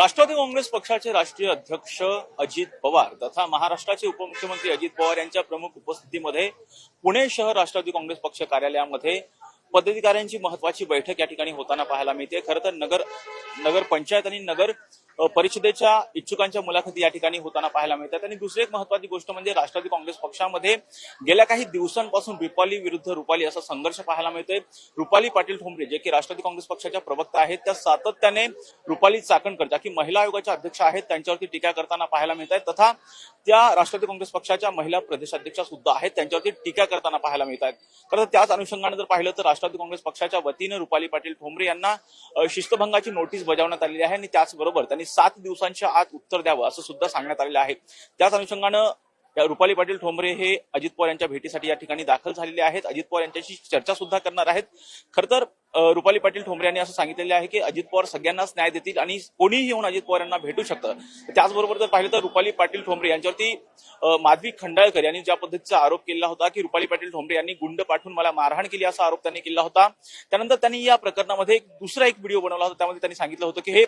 राष्ट्रवादी काँग्रेस पक्षाचे राष्ट्रीय अध्यक्ष अजित पवार तथा महाराष्ट्राचे उपमुख्यमंत्री अजित पवार यांच्या प्रमुख उपस्थितीमध्ये पुणे शहर राष्ट्रवादी काँग्रेस पक्ष कार्यालयामध्ये पदाधिकाऱ्यांची महत्वाची बैठक या ठिकाणी होताना पाहायला मिळते. खरं तर नगर नगर पंचायत आणि नगर परिषदेच्या इच्छुकांच्या मुलाखती या ठिकाणी होताना पाहायला मिळतात. आणि दुसरी एक महत्वाची गोष्ट म्हणजे राष्ट्रवादी काँग्रेस पक्षामध्ये गेल्या काही दिवसांपासून रुपाली विरुद्ध रुपाली असा संघर्ष पाहायला मिळतोय. रुपाली पाटील ठोंबरे जे की राष्ट्रवादी काँग्रेस पक्षाच्या प्रवक्ता आहेत त्या सातत्याने रुपाली चाकणकर ज्या की महिला आयोगाच्या अध्यक्ष आहेत त्यांच्यावरती टीका करताना पाहायला मिळत आहेत तथा त्या राष्ट्रवादी काँग्रेस पक्षाच्या महिला प्रदेशाध्यक्षा सुद्धा आहेत त्यांच्यावरती टीका करताना पाहायला मिळत आहेत खरं तर त्याच अनुषंगाने जर पाहिलं तर राष्ट्रवादी काँग्रेस पक्षाच्या वतीनं रुपाली पाटील ठोंबरे यांना शिस्तभंगाची नोटीस बजावण्यात आलेली आहे. आणि त्याचबरोबर त्यांनी सात दिवसांच्या आत उत्तर द्यावं असं सुद्धा सांगण्यात आलेलं आहे. त्याच अनुषंगानं रुपाली पाटील ठोंबरे हे अजित पवार यांच्या भेटीसाठी या ठिकाणी दाखल झालेले आहेत. अजित पवार यांच्याशी चर्चा सुद्धा करणार आहेत. खरंतर रुपाली पाटील ठोंबरे यांनी असं सांगितलेलं आहे की अजित पवार सगळ्यांनाच न्याय देतील आणि कोणीही येऊन अजित पवार यांना भेटू शकतं. त्याचबरोबर जर पाहिलं तर रुपाली पाटील ठोंबरे यांच्यावरती माधवी खंडाळकर यांनी ज्या पद्धतीचा आरोप केला होता की रुपाली पाटील ठोंबरे यांनी गुंड पाठवून मला मारहाण केली असा आरोप त्यांनी केला होता. त्यानंतर त्यांनी या प्रकरणामध्ये एक दुसरा एक व्हिडिओ बनवला होता. त्यामध्ये त्यांनी सांगितलं होतं की हे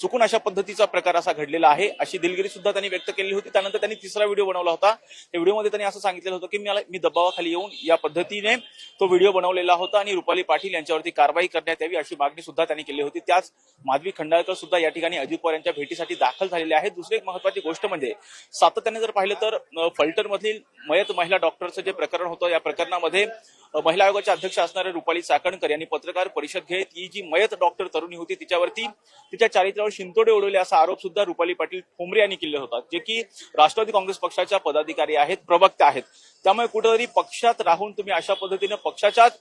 चुकून अशा पद्धतीचा प्रकार असा घडलेला आहे अशी दिलगिरी सुद्धा त्यांनी व्यक्त केली होती. त्यानंतर त्यांनी तिसरा व्हिडिओ बनवला होता. त्या व्हिडिओमध्ये त्यांनी असं सांगितलेलं होतं की मला मी दबावाखाली येऊन या पद्धतीने तो व्हिडिओ बनवलेला होता आणि रुपाली पाटील यांच्यावरती कारवाई करण्यात यावी अशी मागणी सुद्धा त्यांनी केली होती. त्याच माधवी खंडाळकर सुद्धा या ठिकाणी अजित पवार यांच्या भेटीसाठी दाखल झालेले आहेत. दुसरी एक महत्वाची गोष्ट म्हणजे सातत्याने जर पाहिलं तर अ, मधील मयत महिला डॉक्टरचं जे प्रकरण होतं या प्रकरणामध्ये महिला आयोगाच्या अध्यक्ष असणाऱ्या रुपाली चाकणकर यांनी पत्रकार परिषद घेत ही जी मयत डॉक्टर तरुणी होती तिच्यावरती तिच्या चारित्र्यावर शिंतोडे उडवले असा आरोप सुद्धा रुपाली पाटील ठोंबरे यांनी केले होता जे की राष्ट्रवादी काँग्रेस पक्षाच्या पदाधिकारी आहेत प्रवक्ते आहेत. त्यामुळे कुठेतरी पक्षात राहून तुम्ही अशा पद्धतीने पक्षाच्याच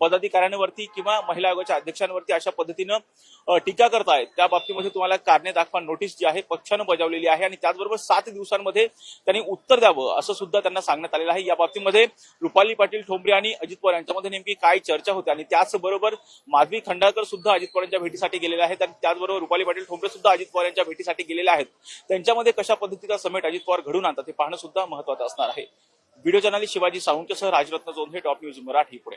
पदाधिकाऱ्यांवरती किंवा महिला आयोगाच्या अध्यक्षांवरती अशा पद्धतीनं टीका करतायत. त्या बाबतीमध्ये तुम्हाला कारणे दाखवा. नोटीस जी आहे पक्षानं बजावलेली आहे आणि त्याचबरोबर सात दिवसांमध्ये त्यांनी उत्तर द्यावं असं सुद्धा त्यांना सांगण्यात आलेलं आहे. या बाबतीमध्ये रुपाली पाटील ठोंबरे आणि अजित पवार यांच्यामध्ये नेमकी काय चर्चा होते आणि त्याचबरोबर माधवी खंडाळकर सुद्धा अजित पवारांच्या भेटीसाठी गेलेले आहेत आणि त्याचबरोबर रुपाली पाटील ठोंबरे सुद्धा अजित पवार यांच्या भेटीसाठी गेलेले आहेत. त्यांच्यामध्ये कशा पद्धतीचा समेट अजित पवार घडून आणतात हे पाहणं सुद्धा महत्वाचं असणार आहे. व्हिडिओ जर्नलिस्ट शिवाजी सावंतसह राजरत्न जोंधे टॉप न्यूज मराठी पुणे.